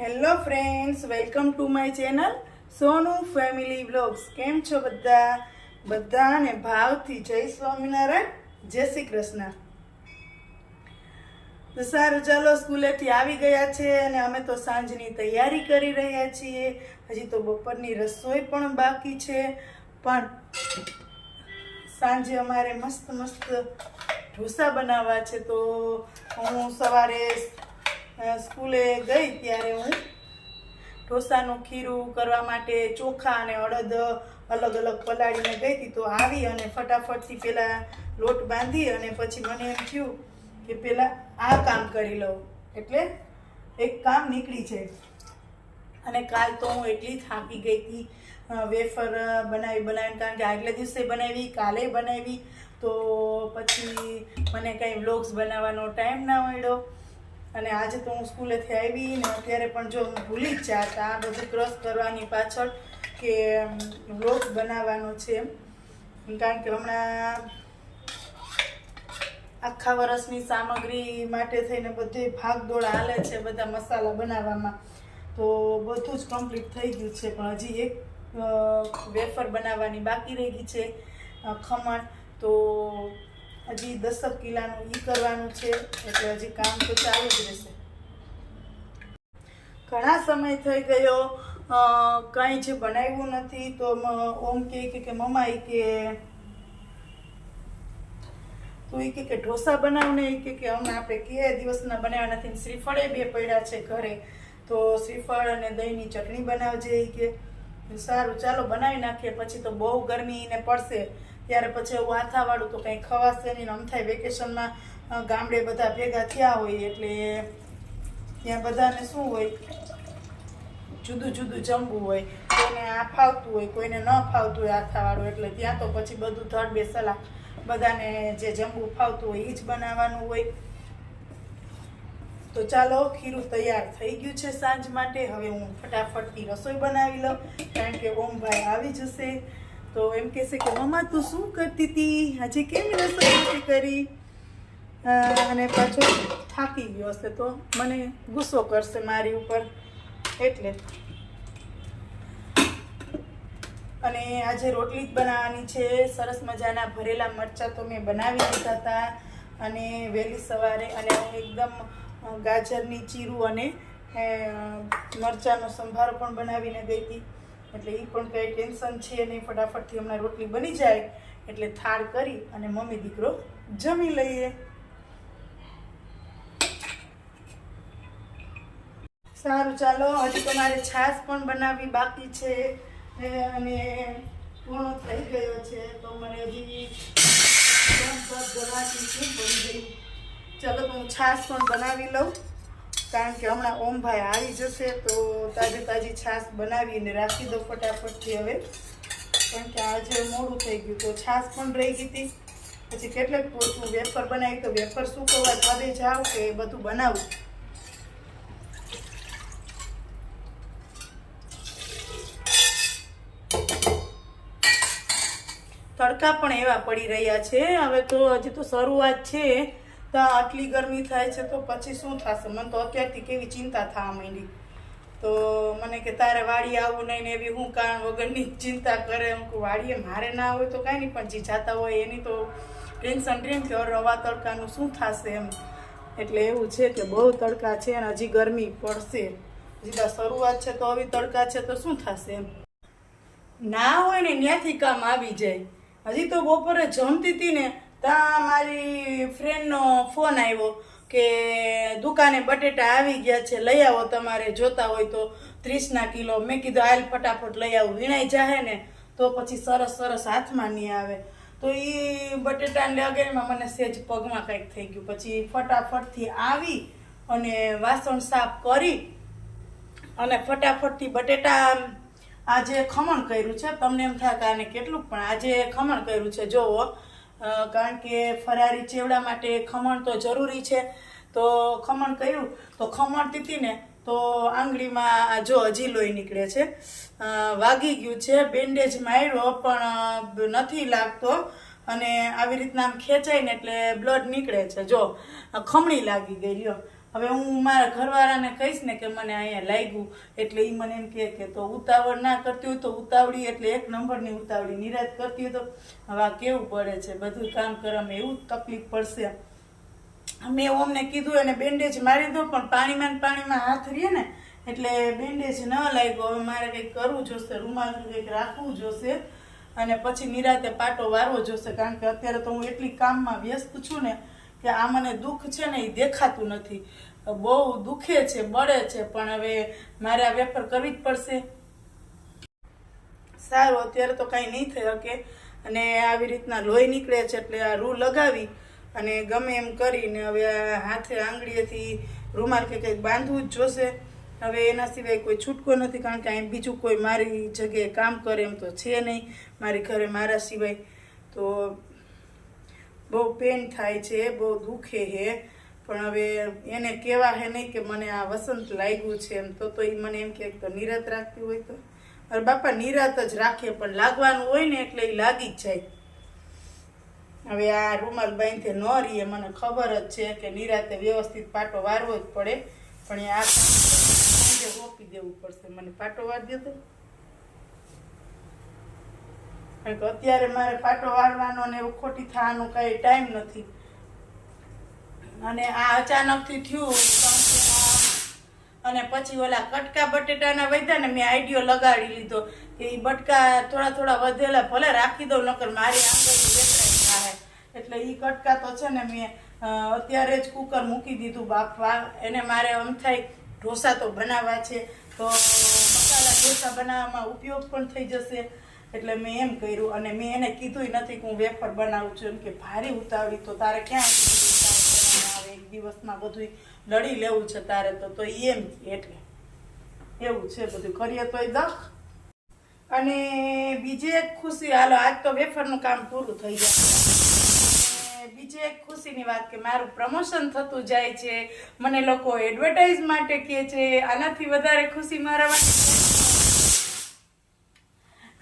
Hello friends welcome to my channel Sonu family vlogs કેમ છો બધા? બધાને ભાવથી જય સ્વામિનારાયણ. જય શ્રી કૃષ્ણ. તો સારું, ચાલો સ્કૂલેથી આવી ગયા છે અને અમે તો સાંજની તૈયારી કરી રહ્યા છીએ. હજી તો બપોરની રસોઈ પણ બાકી છે. પણ સાંજે અમારે મસ્ત મસ્ત ઢોસા બનાવવા છે. તો હું સવારે સ્કૂલે ગઈ ત્યારે હું ઢોસાનું ખીરું કરવા માટે ચોખા અને અડદ અલગ અલગ પલાળીને ગઈ હતી તો આવી અને ફટાફટથી પહેલાં લોટ બાંધી અને પછી મને એમ થયું કે પહેલાં આ કામ કરી લઉં. એટલે એક કામ નીકળી જાય. અને કાલ તો હું એટલી થાકી ગઈ હતી વેફર બનાવી બનાવીને, કારણ કે આગલે દિવસે બનાવી, કાલે બનાવી, તો પછી મને કંઈ વ્લોગ્સ બનાવવાનો ટાઈમ ના મળ્યો. અને આજે તો હું સ્કૂલેથી આવી ને અત્યારે પણ જો હું ભૂલી જ જાતા આ બધું ક્રોસ કરવાની પાછળ કે રોગ બનાવવાનો છે એમ. કારણ કે હમણાં આખા વર્ષની સામગ્રી માટે થઈને બધી ભાગદોડ હાલે છે બધા મસાલા બનાવવામાં. તો બધું જ કમ્પ્લીટ થઈ ગયું છે, પણ હજી એક વેફર બનાવવાની બાકી રહી ગઈ છે ખમણ. તો હજી દસક કિલાનું ઈ કરવાનું છે, એટલે હજી કામ તો ચાલુ જ રહેશે. ઘણા સમય થઈ ગયો કંઈ જ બનાવ્યું નથી, તો ઓમ કે કે મમ્મા કે, તો એ કે ઢોસા બનાવને એ કે અમે આપણે કે દિવસના બનાવ્યા નથી શ્રીફળે બે પડ્યા છે ઘરે. તો શ્રીફળ અને દહીંની ચટણી બનાવજે એ કે. સારું, ચાલો બનાવી નાખીએ, પછી તો બહુ ગરમી ને પડશે. ત્યારે પછી એવું આથાવાળું તો કંઈ ખવાશે નહીં આમ થાય વેકેશનમાં ગામડે બધા ભેગા થયા હોય એટલે ત્યાં બધાને શું હોય, જુદું જુદું જમવું હોય, કોઈને આ ફાવતું હોય, કોઈને ન ફાવતું હોય આથાવાળું, એટલે ત્યાં તો પછી બધું ધડ બેસેલા. બધાને જે જમવું ફાવતું હોય એ જ બનાવવાનું હોય. તો ચાલો, ખીરું તૈયાર થઈ ગયું છે સાંજ માટે. હવે હું ફટાફટથી રસોઈ બનાવી લઉં, કારણ કે ઓમભાઈ આવી જશે. તો એમ કહેશે કે, મમ્મા, તું શું કરતી હતી આજે કેમ રસોઈ નથી કરી અને પાછો થાકી ગયો હશે તો મને ગુસ્સો કરશે મારી ઉપર. એટલે. અને આજે રોટલી જ બનાવવાની છે. સરસ મજાના ભરેલા મરચાં તો મેં બનાવી દીધા હતા. અને વહેલી સવારે અને એકદમ ગાજરની ચીરું અને મરચાંનો સંભારો પણ બનાવીને ગઈ હતી. એટલે એ પણ કંઈ ટેન્શન છે નહીં, ફટાફટથી હમણાં રોટલી બની જાય, એટલે થાળ કરી અને મમ્મી દીકરો જમી લઈએ. સારું, ચાલો, હજી તો મારે છાશ પણ બનાવવી બાકી છે અને પૂર્ણ થઈ ગયો છે, તો મને હજી ચાલો હું છાશ પણ બનાવી લઉં. કારણ કે હમણાં ઓમભાઈ આવી જશે તો તાજી તાજી છાશ બનાવીને રાખી દો ફટાફટથી હવે. કારણ કે આજે મોડું થઈ ગયું તો છાશ પણ રહી ગઈ હતી. પછી કેટલેક પૂરતું વેફર બનાવી તો વેફર સૂકવવા સ્વાદે જાવ કે બધું બનાવું. તડકા પણ એવા પડી રહ્યા છે. હવે તો હજી તો શરૂઆત છે. તો આટલી ગરમી થાય છે તો પછી શું થશે? મને તો અત્યારથી કેવી ચિંતા થવા માંડી. તો મને કે તારે વાડી આવું નહીં ને એવી હું કારણ વગરની ચિંતા કરે? એમ કે વાડીએ મારે ના હોય તો કાંઈ નહીં, પણ જે જાતા હોય એની તો ટેન્શન ટ્રેન થયો રવા તડકાનું શું થશે એમ? એટલે એવું છે કે બહુ તડકા છે અને હજી ગરમી પડશે. હજી શરૂઆત છે તો આવી તડકા છે તો શું થશે એમ? ના હોય ને ત્યાંથી કામ આવી જાય. હજી તો બપોરે જમતી હતી ને ત્યાં મારી ફ્રેન્ડનો ફોન આવ્યો કે દુકાને બટેટા આવી ગયા છે, લઈ આવો તમારે, જોતા હોય તો ત્રીસના કિલો. મેં કીધું, હાલ ફટાફટ લઈ આવું. વીણાઈ જાહે ને, તો પછી સરસ સરસ હાથમાં નહીં આવે. તો એ બટેટાને લગેમાં મને સેજ પગમાં કંઈક થઈ ગયું. પછી ફટાફટથી આવી અને વાસણ સાફ કરી અને ફટાફટથી બટેટા આજે ખમણ કર્યું છે. તમને એમ થાય કે આને કેટલું પણ, આજે ખમણ કર્યું છે. જોવો કારણ કે ફરારી ચેવડા માટે ખમણ તો જરૂરી છે. તો ખમણ કર્યું, તો ખમણ તીતીને તો આંગળીમાં જો હજી લોહી નીકળે છે. વાગી ગયું છે, બેન્ડેજ માર્યો, પણ નથી લાગતો. અને આવી રીતના આમ ખેંચાય ને એટલે બ્લડ નીકળે છે. જો, ખમણી લાગી ગઈ, લ્યો. હવે હું મારા ઘરવાળાને કહીશ ને કે મને અહીંયા લાગ્યું, એટલે એ મને એમ કહે કે તો ઉતાવળ ના કરતી હોય તો ઉતાવળી, એટલે એક નંબરની ઉતાવળી, નિરાશ કરતી હોય તો. હવે આ કેવું પડે છે? બધું કામ કરવામાં એવું તકલીફ પડશે. મેં ઓમને કીધું એને બેન્ડેજ મારી દો, પણ પાણીમાં ને પાણીમાં હાથ રહીએ ને, એટલે બેન્ડેજ ન લાગ્યો. હવે મારે કંઈક કરવું જોશે રૂમાલ કંઈક રાખવું જોશે, અને પછી નિરાતે પાટો વારવો જોશે, કારણ કે અત્યારે તો હું એટલી કામમાં વ્યસ્ત છું ને, કે આ મને દુઃખ છે ને, એ દેખાતું નથી. બહુ દુખે છે, બળે છે, પણ હવે મારે આ વેફર કરવી જ પડશે. સારું, અત્યારે તો કાંઈ નહીં થઈ શકે. અને આવી રીતના લોહી નીકળે છે એટલે આ રૂ લગાવી અને ગમે એમ કરીને હવે હાથે આંગળીએથી રૂમાલ કે કંઈક બાંધવું જ જોશે. હવે એના સિવાય કોઈ છૂટકો નથી, કારણ કે અહીં બીજું કોઈ મારી જગ્યાએ કામ કરે એમ તો છે નહીં, મારી ઘરે મારા સિવાય. તો બહુ પેન થાય છે, બહુ દુખે હે પણ હવે એને કહેવા હે નહીં કે મને આ વસંત લાગ્યું છે એમ, તો તો એ મને એમ કે તો નિરાત રાખતી હોય તો. અરે બાપા નિરાત જ રાખે, પણ લાગવાનું હોય ને એટલે એ લાગી જ જાય. હવે આ રૂમાલ બાંધે ન રહીએ, મને ખબર જ છે કે નિરાતે વ્યવસ્થિત પાટો વારવો જ પડે, પણ એ આ સાંજે રોપી દેવું પડશે. મને પાટો વાર દેતો કારણ અત્યારે મારે પાટો વાળવાનો ને એવું ખોટી થવાનું કઈ ટાઈમ નથી. અને આ અચાનકથી થયું અને પછી ઓલા કટકા બટેટાના વધ્યા ને મેં આઈડિયો લગાડી લીધો કે એ બટકા થોડા થોડા વધેલા ભલે રાખી દઉં, નકર મારી આંગળી વેચાઈ થાય એટલે એ કટકા તો છે ને મેં અત્યારે જ કુકર મૂકી દીધું બાફવા એને મારે આમ થાય ઢોસા તો બનાવવા છે. તો મસાલા ઢોસા બનાવવામાં ઉપયોગ પણ થઈ જશે. એટલે મેં એમ કર્યું અને મેં એને કીધું નથી કે હું વેફર બનાવું છું. એમ કે ભારે ઉતાવળી, તો તારે ક્યાં એટલી બધી ઉતાવળ કરવાની આવે? એક દિવસમાં બધું લડી લેવું છે તારે તો તો એમ એટલે. એવું છે બધું. કરીએ તોય દખ. અને બીજી એક ખુશી, હાલો, આજ તો વેફરનું કામ પૂરું થઈ જાય બીજી એક ખુશીની વાત કે મારું પ્રમોશન થતું જાય છે. મને લોકો એડવર્ટાઇઝ માટે કહે છે. આનાથી વધારે ખુશી મારા માટે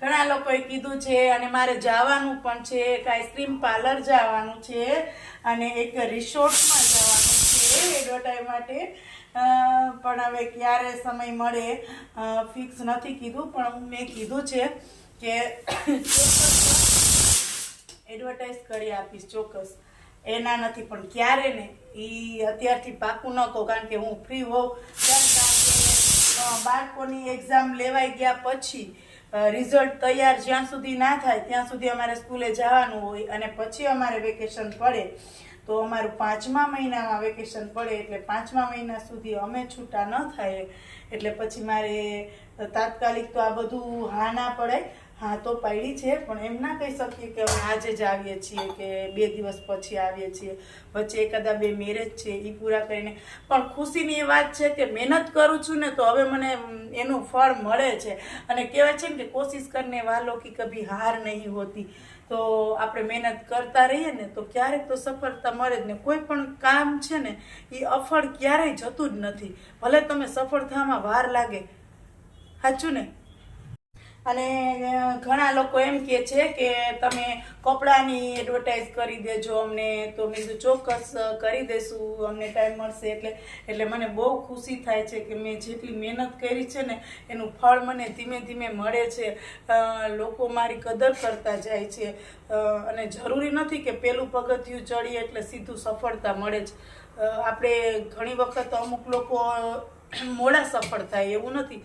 ઘણા લોકોએ કીધું છે, અને મારે જવાનું પણ છે. એક આઈસ્ક્રીમ પાર્લર જવાનું છે. અને એક રિસોર્ટમાં છે એડવર્ટાઇઝ માટે પણ હવે ક્યારે સમય મળે ફિક્સ નથી કીધું, પણ મેં કીધું છે કે એડવર્ટાઇઝ કરી આપીશ ચોક્કસ. એના નથી, પણ ક્યારે ને એ અત્યારથી પાકું ન કહું, કારણ કે હું ફ્રી હોઉં. બાળકોની એક્ઝામ લેવાઈ ગયા પછી રિઝલ્ટ તૈયાર જ્યાં સુધી ના થાય, ત્યાં સુધી અમારે સ્કૂલે જવાનું હોય અને પછી અમારે વેકેશન પડે. તો અમારું પાંચમા મહિનામાં વેકેશન પડે એટલે પાંચમા મહિના સુધી અમે છૂટા ન થાય. એટલે પછી મારે તાત્કાલિક તો આ બધું હા ના પડે હા, તો પાડી છે, પણ એમ ના કહી શકીએ કે અમે આજે જ આવીએ છીએ કે બે દિવસ પછી આવીએ છીએ. વચ્ચે એકાદા બે મેરેજ છે એ પૂરા કરીને. પણ ખુશીની એ વાત છે કે મહેનત કરું છું ને તો હવે મને એનું ફળ મળે છે. અને કહેવાય છે ને કે કોશિશ કરીને વાલો કે કભી હાર નહીં હોતી. તો આપણે મહેનત કરતા રહીએ ને તો ક્યારેક તો સફળતા મળે જ ને. કોઈ પણ કામ છે ને એ અફળ ક્યારેય જતું જ નથી. ભલે તમે સફળતામાં વાર લાગે. સાચું ને? અને ઘણા લોકો એમ કહે છે કે તમે કપડાની એડવર્ટાઇઝ કરી દેજો, અમને તો મેં ચોક્કસ કરી દેશું, અમને ટાઈમ મળશે. એટલે એટલે મને બહુ ખુશી થાય છે કે મેં જેટલી મહેનત કરી છે ને, એનું ફળ મને ધીમે ધીમે મળે છે. લોકો મારી કદર કરતા જાય છે. અને જરૂરી નથી કે પેલું પગથિયું ચડીએ એટલે સીધું સફળતા મળે જ. આપણે ઘણી વખત અમુક લોકો મોડા સફળ થાય એવું નથી.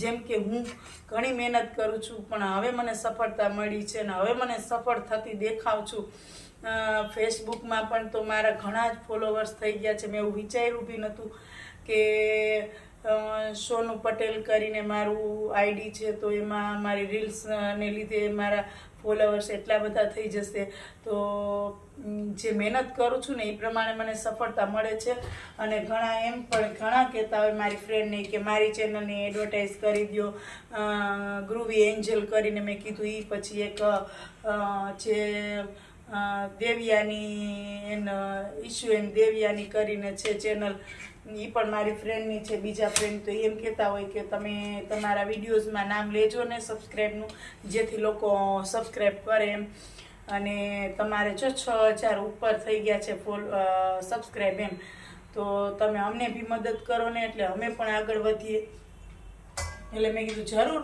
જેમ કે હું ઘણી મહેનત કરું છું, પણ હવે મને સફળતા મળી છે અને હવે મને સફળ થતી દેખાવ છું. ફેસબુકમાં પણ તો મારા ઘણા જ ફોલોવર્સ થઈ ગયા છે. મેં એવું વિચાર્યું બી નહોતું કે સોનું પટેલ કરીને મારું આઈડી છે, તો એમાં મારી રીલ્સને લીધે મારા ફોલોવર્સ એટલા બધા થઈ જશે. તો જે મહેનત કરું છું ને એ પ્રમાણે મને સફળતા મળે છે. અને ઘણા એમ પણ ઘણા કહેતા હોય, મારી ફ્રેન્ડને કે, મારી ચેનલને એડવર્ટાઇઝ કરી દો ગ્રુવી એન્જલ કરીને મેં કીધું એ પછી એક જે દેવિયાની એન ઈશુ એન દેવિયાની કરીને છે ચેનલ એ પણ મારી ફ્રેન્ડની છે, બીજા ફ્રેન્ડ તો એમ કહેતા હોય કે, તમે તમારા વિડીયોઝમાં નામ લેજો ને સબસ્ક્રાઈબનું જેથી લોકો સબસ્ક્રાઈબ કરે એમ. અને તમારે જો છ હજાર ઉપર થઈ ગયા છે ફોલ સબસ્ક્રાઈબ એમ. તો તમે અમને બી મદદ કરો ને એટલે અમે પણ આગળ વધીએ. એટલે મેં કીધું, જરૂર.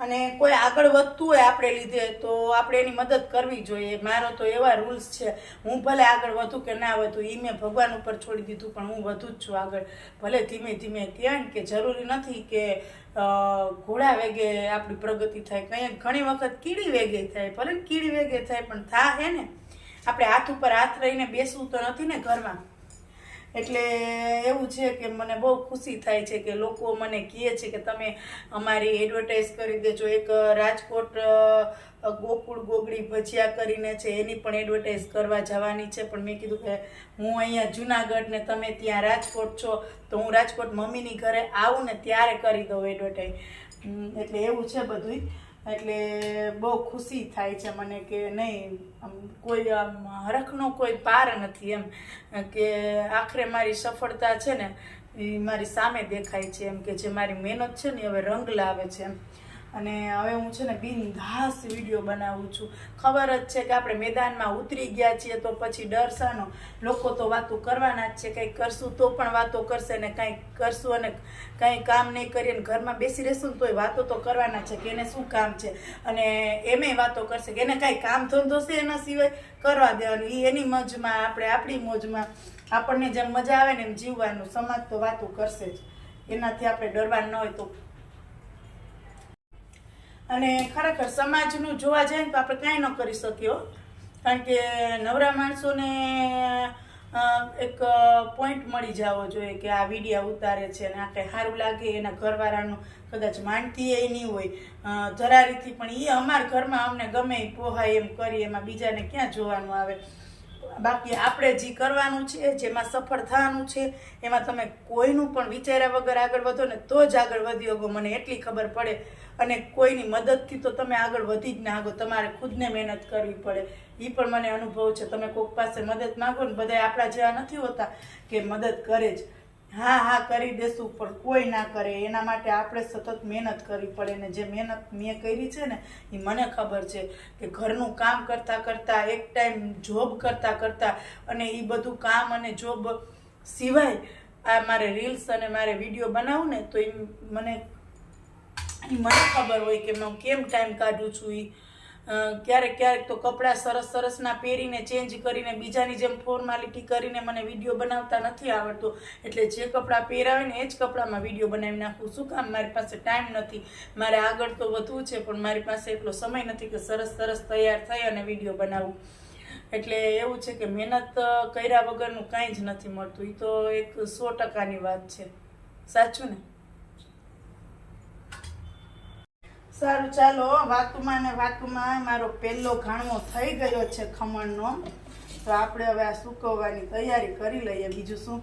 અને કોઈ આગળ વધતું હોય આપણે લીધે, તો આપણે એની મદદ કરવી જોઈએ. મારો તો એવા રૂલ્સ છે. હું ભલે આગળ વધું કે ના વધું એ મેં ભગવાન ઉપર છોડી દીધું, પણ હું વધુ જ છું આગળ. ભલે ધીમે ધીમે ત્યાં કે જરૂરી નથી કે ઘોડા વેગે આપણી પ્રગતિ થાય, કંઈ ઘણી વખત કીડી વેગે થાય, ભલે કીડી વેગે થાય, પણ થા હે ને. આપણે હાથ ઉપર હાથ રહીને બેસવું તો નથી ને ઘરમાં. એટલે એવું છે કે મને બહુ ખુશી થાય છે કે લોકો મને કહે છે કે તમે અમારી એડવર્ટાઇઝ કરી દેજો. એક રાજકોટ ગોકુળ ગોગડી ભજીયા કરીને છે, એની પણ એડવર્ટાઇઝ કરવા જવાની છે. પણ મેં કીધું કે હું અહીંયા જુનાગઢ ને તમે ત્યાં રાજકોટ છો, તો હું રાજકોટ મમ્મીની ઘરે આવું ને ત્યારે કરી દઉં એડવર્ટાઇઝ એટલે એવું છે બધુંય. એટલે બહુ ખુશી થાય છે મને કે નહીં, આમ કોઈ આમ હરખનો કોઈ પાર નથી એમ, કે આખરે મારી સફળતા છે ને, એ મારી સામે દેખાય છે એમ કે જે મારી મહેનત છે ને હવે રંગ લાવે છે એમ. અને હવે હું છે ને બિનધાસ વીડિયો બનાવું છું. ખબર જ છે કે આપણે મેદાનમાં ઉતરી ગયા છીએ તો પછી ડર શાનો લોકો તો વાતો કરવાના જ છે. કંઈક કરશું તો પણ વાતો કરશે ને કંઈક કરશું અને કંઈ કામ નહીં કરીએ ને ઘરમાં બેસી રહેશું તોય વાતો તો કરવાના છે કે એને શું કામ છે. અને એમેય વાતો કરશે કે એને કાંઈ કામ ધંધો છે એના સિવાય કરવા દેવાનું. એ એની મોજમાં, આપણે આપણી મોજમાં. આપણને જેમ મજા આવે ને એમ જીવવાનું. સમાજ તો વાતો કરશે જ. એનાથી આપણે ડરવાનું ન હોય તો અને ખરેખર સમાજનું જોવા જઈએ તો આપણે કાંઈ ન કરી શકીએ કારણ કે નવરા માણસોને એક પોઈન્ટ મળી જવો જોઈએ કે આ વિડીયા ઉતારે છે અને આ કંઈ સારું લાગે, એના ઘરવાળાનું કદાચ માનતી એ નહીં હોય. જરારીથી પણ એ અમારા ઘરમાં અમને ગમે પોહાય એમ કરી એમાં બીજાને ક્યાં જોવાનું આવે? બાકી આપણે જે કરવાનું છે, જેમાં સફળ થવાનું છે, એમાં તમે કોઈનું પણ વિચાર્યા વગર આગળ વધો ને તો જ આગળ વધી શકો મને એટલી ખબર પડે. અને કોઈની મદદથી તો તમે આગળ વધી જ ના તમારે ખુદને મહેનત કરવી પડે. એ પણ મને અનુભવ છે, તમે કોઈક પાસે મદદ માંગો ને બધા આપણા જેવા નથી હોતા કે મદદ કરે જ. હા હા, કરી દેશું, પણ કોઈ ના કરે. એના માટે આપણે સતત મહેનત કરવી પડે ને જે મહેનત મેં કરી છે ને એ મને ખબર છે કે ઘરનું કામ કરતાં કરતાં, એક ટાઈમ જોબ કરતાં કરતાં અને એ બધું કામ અને જોબ સિવાય આ મારે રીલ્સ અને મારે વીડિયો બનાવું ને, તો એ મને મને ખબર હોય કે હું કેમ ટાઈમ કાઢું છું એ ક્યારેક ક્યારેક તો કપડાં સરસ સરસના પહેરીને ચેન્જ કરીને, બીજાની જેમ ફોર્માલિટી કરીને મને વીડિયો બનાવતા નથી આવડતો. એટલે જે કપડાં પહેરાવે ને એ જ કપડામાં વીડિયો બનાવી નાખું શું કામ? મારી પાસે ટાઈમ નથી. મારે આગળ તો વધવું છે, પણ મારી પાસે એટલો સમય નથી કે સરસ સરસ તૈયાર થઈ અને વીડિયો બનાવું. એટલે એવું છે કે મહેનત કર્યા વગરનું કાંઈ જ નથી મળતું. એ તો એક સો ટકાની વાત છે. સાચું ને? સારું, ચાલો વાતુમાં ને વાતુમાં મારો પહેલો ઘાણવો થઈ ગયો છે ખમણનો. તો આપણે હવે આ સુકવવાની તૈયારી કરી લઈએ. બીજું શું?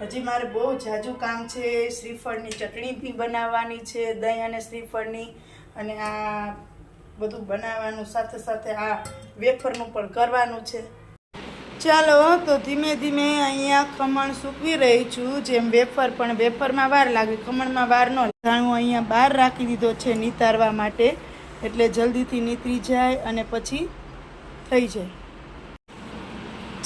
હજી મારે બહુ જાજુ કામ છે. શ્રીફળની ચટણી બી બનાવવાની છે, દહીં અને શ્રીફળની. અને આ બધું બનાવવાનું સાથે સાથે આ વેફરનું પણ કરવાનું છે. ચાલો, તો ધીમે ધીમે અહીંયા ખમણ સૂકવી રહી છું. જેમ વેફર, પણ વેફરમાં વાર લાગે. ખમણમાં વાર ન હું અહીંયા બહાર રાખી દીધો છે નિતારવા માટે. એટલે જલ્દીથી નીતરી જાય અને પછી થઈ જાય.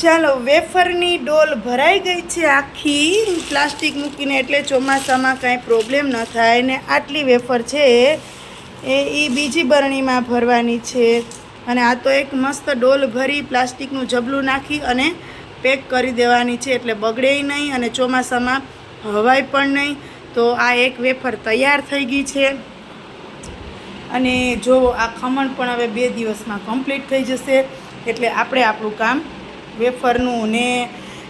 ચાલો, વેફરની ડોલ ભરાઈ ગઈ છે આખી. પ્લાસ્ટિક મૂકીને એટલે ચોમાસામાં કાંઈ પ્રોબ્લેમ ન થાય ને આટલી વેફર છે એ. એ બીજી બરણીમાં ભરવાની છે. અને આ તો એક મસ્ત ડોલ ભરી પ્લાસ્ટિકનું જબલું નાખી અને પેક કરી દેવાની છે એટલે બગડે નહીં અને ચોમાસામાં હવાય પણ નહીં. તો આ એક વેફર તૈયાર થઈ ગઈ છે. અને જો આ ખમણ પણ હવે બે દિવસમાં કમ્પ્લીટ થઈ જશે. એટલે આપણે આપણું કામ વેફરનું ને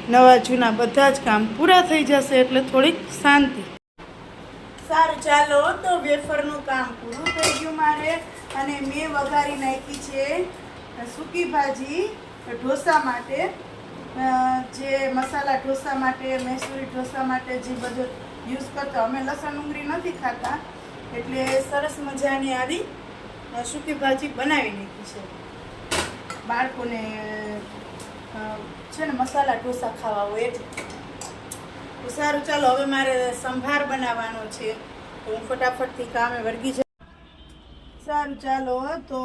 નવા જૂના બધા જ કામ પૂરા થઈ જશે એટલે થોડીક શાંતિ. સારું ચાલો તો વેફરનું કામ પૂરું થઈ ગયું મારે અને મેં વઘારી નાખી છે સૂકી ભાજી ઢોસા માટે જે મસાલા ઢોસા માટે, મૈસૂરી ઢોસા માટે જે બધો યુઝ કરતા, અમે લસણ ડુંગળી નથી ખાતા, એટલે સરસ મજાની આવી સૂકી ભાજી બનાવી નાખી છે. બાળકોને છે ને મસાલા ઢોસા ખાવા હોય એટલે. તો સારું, ચાલો, હવે મારે સંભાર બનાવવાનો છે. હું ફટાફટથી કામે વળગી જાઉં. સારું, ચાલો, તો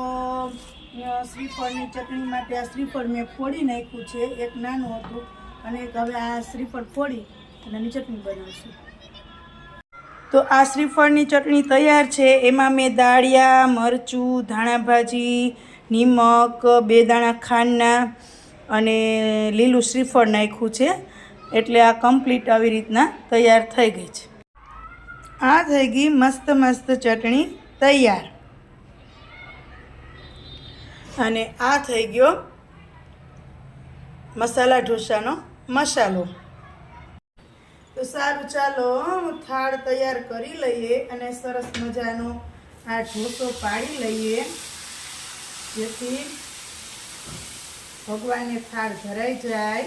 શ્રીફળની ચટણી માટે આ શ્રીફળ મેં ફોડી નાખ્યું છે, એક નાનું હતું, અને હવે આ શ્રીફળ ફોડી અને ચટણી બનાવશું. તો આ શ્રીફળની ચટણી તૈયાર છે, એમાં મેં દાળિયા, મરચું, ધાણા ભાજી, નિમક, બે દાણા ખાંડના અને લીલું શ્રીફળ નાખ્યું છે. એટલે આ કમ્પ્લીટ આવી રીતના તૈયાર થઈ ગઈ છે. આ થઈ ગઈ મસ્ત મસ્ત ચટણી તૈયાર. અને આ થઈ ગયો મસાલા ઢોસાનો મસાલો. તો સારું ચાલો થાળ તૈયાર કરી લઈએ અને સરસ મજાનો આ ઢોસો પાડી લઈએ. જેથી ભગવાનને થાળ ધરાઈ જાય.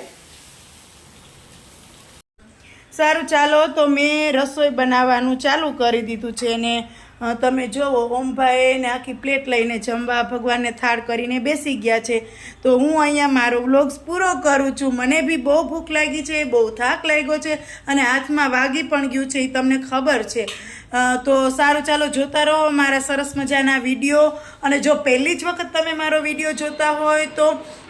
સારું ચાલો તો મેં રસોઈ બનાવવાનું ચાલુ કરી દીધું છે ને અ, તમે જુઓ ઓમભાઈ ને આખી પ્લેટ લઈને જમવા ભગવાનને થાળ કરીને બેસી ગયા છે. તો હું અહીંયા મારો વ્લોગ્સ પૂરો કરું છું. મને બી બહુ ભૂખ લાગી છે, બહુ થાક લાગ્યો છે અને હાથમાં વાગી પણ ગયું છે, એ તમને ખબર છે. તો સારું, ચાલો જોતા રહો મારા સરસ મજાના વીડિયો. અને જો પહેલી જ વખત તમે મારો વીડિયો જોતા હોય તો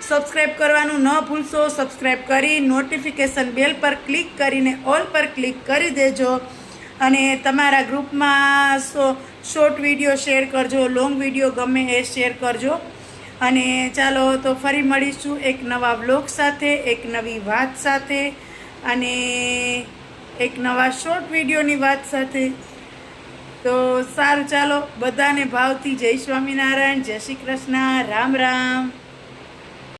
સબસ્ક્રાઈબ કરવાનું ન ભૂલશો. સબસ્ક્રાઈબ કરી, નોટિફિકેશન બેલ પર ક્લિક કરીને ઓલ પર ક્લિક કરી દેજો. અને તમારા ગ્રુપમાં શોર્ટ વીડિયો શેર કરજો લોંગ વીડિયો ગમે એ શેર કરજો. અને ચાલો તો ફરી મળીશું એક નવા બ્લોગ સાથે, એક નવી વાત સાથે અને એક નવા શોર્ટ વિડીયોની વાત સાથે. તો સારું, ચાલો, બધાને ભાવથી જય સ્વામિનારાયણ, જય શ્રી કૃષ્ણ, રામ રામ.